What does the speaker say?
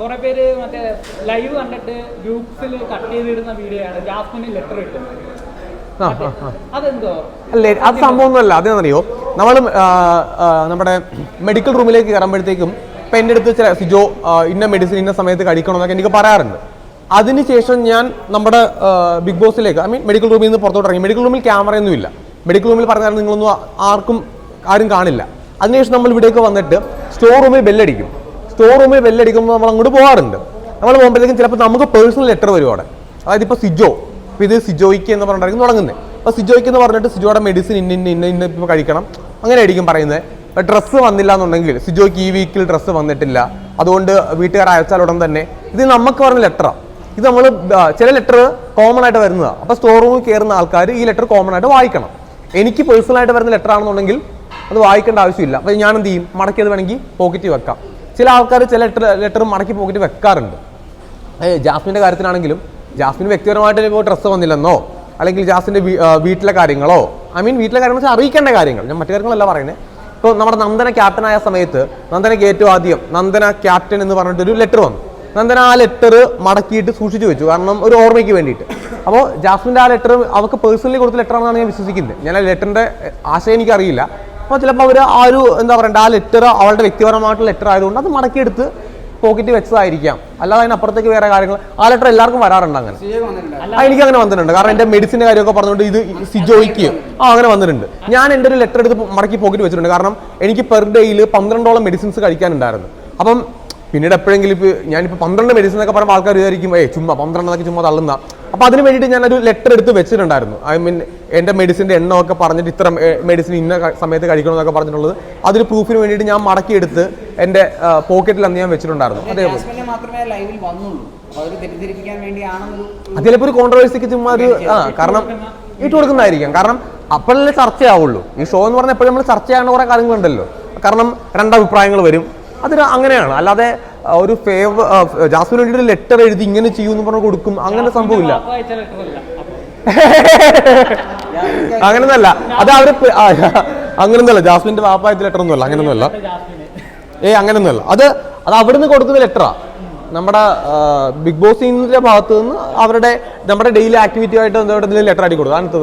കുറെ പേര് മറ്റേ ലൈവ് കണ്ടിട്ട് ഗ്രൂപ്പ്സിൽ കട്ട് ചെയ്തിടുന്ന വീഡിയോ ആണ്. ജാസ്മിന് ലെറ്റർ അല്ലേ അത് സംഭവമൊന്നുമല്ല. അതെന്നറിയോ നമ്മൾ നമ്മുടെ മെഡിക്കൽ റൂമിലേക്ക് കയറുമ്പോഴത്തേക്കും ഇപ്പം എന്റെ അടുത്ത് ചില സിജോ ഇന്ന മെഡിസിൻ ഇന്ന സമയത്ത് കഴിക്കണം എന്നൊക്കെ എനിക്ക് പറയാറുണ്ട്. അതിനുശേഷം ഞാൻ നമ്മുടെ ബിഗ് ബോസിലേക്ക് ഐ മീൻ മെഡിക്കൽ റൂമിൽ നിന്ന് പുറത്തോട്ട് ഇറങ്ങി. മെഡിക്കൽ റൂമിൽ ക്യാമറയൊന്നും ഇല്ല മെഡിക്കൽ റൂമിൽ പറഞ്ഞാൽ നിങ്ങളൊന്നും ആർക്കും ആരും കാണില്ല. അതിനുശേഷം നമ്മൾ ഇവിടേക്ക് വന്നിട്ട് സ്റ്റോർ റൂമിൽ ബെല്ലടിക്കും സ്റ്റോർ റൂമിൽ ബെല്ലടിക്കുമ്പോൾ നമ്മൾ അങ്ങോട്ട് പോകാറുണ്ട് നമ്മൾ പോകുമ്പോഴത്തേക്കും ചിലപ്പോൾ നമുക്ക് പേഴ്സണൽ ലെറ്റർ വരും അവിടെ. അതായത് ഇപ്പോൾ സിജോ. ഇപ്പൊ ഇത് സിജോയ്ക്ക് എന്ന് പറഞ്ഞിട്ടായിരിക്കും തുടങ്ങുന്നത് അപ്പോൾ സിജോയ്ക്ക് എന്ന് പറഞ്ഞിട്ട് സിജോയുടെ മെഡിസിൻ ഇന്ന ഇന്ന ഇന്ന ഇന്ന ഇപ്പോൾ കഴിക്കണം. അങ്ങനെ ആയിരിക്കും പറയുന്നത് ഡ്രസ്സ് വന്നില്ല എന്നുണ്ടെങ്കിൽ സിജോയ്ക്ക് ഈ വീക്കിൽ ഡ്രസ്സ് വന്നിട്ടില്ല. അതുകൊണ്ട് വീട്ടുകാർ അയച്ചാൽ ഉടൻ തന്നെ. ഇത് നമുക്ക് പറഞ്ഞ ലെറ്ററാണ് ഇത് നമ്മൾ ചില ലെറ്റർ കോമൺ ആയിട്ട് വരുന്നതാണ് അപ്പോൾ സ്റ്റോർ റൂമിൽ കയറുന്ന ആൾക്കാർ ഈ ലെറ്റർ കോമൺ ആയിട്ട് വായിക്കണം. എനിക്ക് പേഴ്സണലായിട്ട് വരുന്ന ലെറ്റർ ആണെന്നുണ്ടെങ്കിൽ അത് വായിക്കേണ്ട ആവശ്യമില്ല. അപ്പോൾ ഞാൻ എന്ത് ചെയ്യും? മടക്കി അത് വേണമെങ്കിൽ പോക്കറ്റിൽ വെക്കാം. ചില ആൾക്കാർ ചില ലെറ്റർ ലെറ്റർ മടക്കി പോക്കറ്റിൽ വെക്കാറുണ്ട്. ജാസ്മിന്റെ കാര്യത്തിലാണെങ്കിലും ജാസ്മിന് വ്യക്തിപരമായിട്ട് ഇപ്പോൾ ഡ്രസ്സ് വന്നില്ലെന്നോ അല്ലെങ്കിൽ ജാസ്മിന്റെ വീട്ടിലെ കാര്യങ്ങളോ ഐ മീൻ വീട്ടിലെ കാര്യങ്ങൾ വെച്ചാൽ അറിയിക്കേണ്ട കാര്യങ്ങൾ ഞാൻ മറ്റു കാര്യങ്ങളല്ല പറയുന്നത് ഇപ്പോൾ നമ്മുടെ നന്ദന ക്യാപ്റ്റനായ സമയത്ത് നന്ദനയ്ക്ക് ഏറ്റവും ആദ്യം നന്ദന ക്യാപ്റ്റൻ എന്ന് പറഞ്ഞിട്ടൊരു ലെറ്റർ വന്നു. നന്ദന ആ ലെറ്റർ മടക്കിയിട്ട് സൂക്ഷിച്ചു വെച്ചു കാരണം ഒരു ഓർമ്മയ്ക്ക് വേണ്ടിയിട്ട്. അപ്പോൾ ജാസ്മിന്റെ ആ ലെറ്റർ അവർക്ക് പേഴ്സണലി കൊടുത്ത ലെറ്റർ ആണെന്നാണ് ഞാൻ വിശ്വസിക്കുന്നത്. ഞാൻ ആ ലെറ്ററിന്റെ ആശയം എനിക്കറിയില്ല. അപ്പോൾ ചിലപ്പോൾ അവർ ആ ഒരു എന്താ പറയണ്ട ആ ലെറ്റർ അവളുടെ വ്യക്തിപരമായിട്ടുള്ള ലെറ്റർ ആയതുകൊണ്ട് അത് മടക്കിയെടുത്ത് പോക്കറ്റ് വെച്ചതായിരിക്കാം. അല്ലാതെ അതിനപ്പുറത്തേക്ക് വേറെ കാര്യങ്ങൾ ആ ലെറ്റർ എല്ലാവർക്കും വരാറുണ്ട് അങ്ങനെ. ആ എനിക്ക് അങ്ങനെ വന്നിട്ടുണ്ട്. കാരണം എന്റെ മെഡിസിന്റെ കാര്യമൊക്കെ പറഞ്ഞുകൊണ്ട് ഇത് സിജോയ്ക്ക് ആ അങ്ങനെ വന്നിട്ടുണ്ട്. ഞാൻ എന്റെ ഒരു ലെറ്റർ എടുത്ത് മടക്കി പോക്കറ്റ് വെച്ചിട്ടുണ്ട്. കാരണം എനിക്ക് പെർ ഡേയിൽ പന്ത്രണ്ടോളം മെഡിസിൻസ് കഴിക്കാനുണ്ടായിരുന്നു. അപ്പം പിന്നീട് എപ്പോഴെങ്കിലും ഇപ്പോൾ ഞാനിപ്പോൾ പന്ത്രണ്ട് മെഡിസിൻ എന്നൊക്കെ പറയുമ്പോൾ ആൾക്കാർ വിചാരിക്കും ഏ ചുമ്മാ പന്ത്രണ്ടെന്നൊക്കെ ചുമ്മാ തള്ളുന്ന. അപ്പോൾ അതിന് വേണ്ടിയിട്ട് ഒരു ലെറ്റർ എടുത്ത് വെച്ചിട്ടുണ്ടായിരുന്നു. ഐ മീൻ എന്റെ മെഡിസിന്റെ എണ്ണമൊക്കെ പറഞ്ഞിട്ട് ഇത്ര മെഡിസിൻ ഇന്ന സമയത്ത് കഴിക്കണം എന്നൊക്കെ പറഞ്ഞിട്ടുള്ളത്. അതിന് പ്രൂഫിന് വേണ്ടിയിട്ട് ഞാൻ മടക്കിയെടുത്ത് എന്റെ പോക്കറ്റിൽ അന്ന് ഞാൻ വെച്ചിട്ടുണ്ടായിരുന്നു. അതേപോലെ ജാസ്മിനെ മാത്രമേ ലൈവിൽ വന്നുള്ളൂ. അപ്പൊ അവർ തെറ്റിദ്ധരിപ്പിക്കാൻ വേണ്ടിയാണെന്നൊരു അത് ചിലപ്പോൾ ഒരു കോൺട്രവേഴ്സിക്ക് ചുമ്മാ ഒരു ആ കാരണം ഇട്ട് കൊടുക്കുന്നതായിരിക്കും. കാരണം അപ്പോഴല്ലേ ചർച്ചയാവുള്ളൂ. ഈ ഷോ എന്ന് പറഞ്ഞാൽ എപ്പോഴും നമ്മൾ ചർച്ച ചെയ്യാനുള്ള കുറേ കാര്യങ്ങളുണ്ടല്ലോ. കാരണം രണ്ടഭിപ്രായങ്ങൾ വരും. അതൊരു അങ്ങനെയാണ്. അല്ലാതെ ഒരു ഫേവർ ജാസ്മിൻ വേണ്ടി ഒരു ലെറ്റർ എഴുതി ഇങ്ങനെ ചെയ്യൂന്ന് പറഞ്ഞ് കൊടുക്കും. അങ്ങനെ സംഭവമില്ല. അങ്ങനെയൊന്നല്ല അത് അവർ അങ്ങനെയൊന്നുമല്ല ജാസ്മിന്റെ പാപ്പായത്തിൽ ലെറ്റർ ഒന്നുമല്ല. അങ്ങനെയൊന്നുമല്ല ഏ അങ്ങനെയൊന്നുമല്ല അത് അത് അവിടുന്ന് കൊടുക്കുന്ന ലെറ്ററാ നമ്മുടെ ബിഗ് ബോസിന്റെ ഭാഗത്ത് നിന്ന് അവരുടെ നമ്മുടെ ഡെയിലി ആക്ടിവിറ്റി ആയിട്ട് എന്തെങ്കിലും ലെറ്റർ അടി കൊടുക്കും അങ്ങനത്തെ